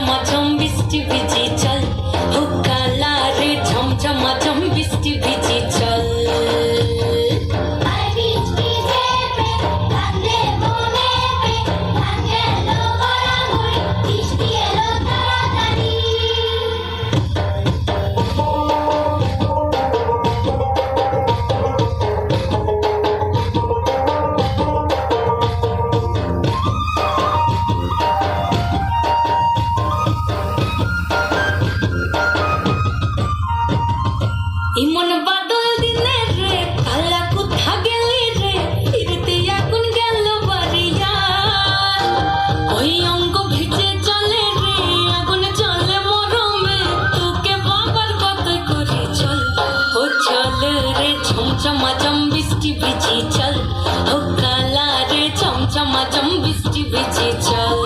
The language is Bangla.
to my tummy. চমাচম বৃষ্টি ভিজি চল ও কালা রে চমচমাচম বৃষ্টি ভিজি চল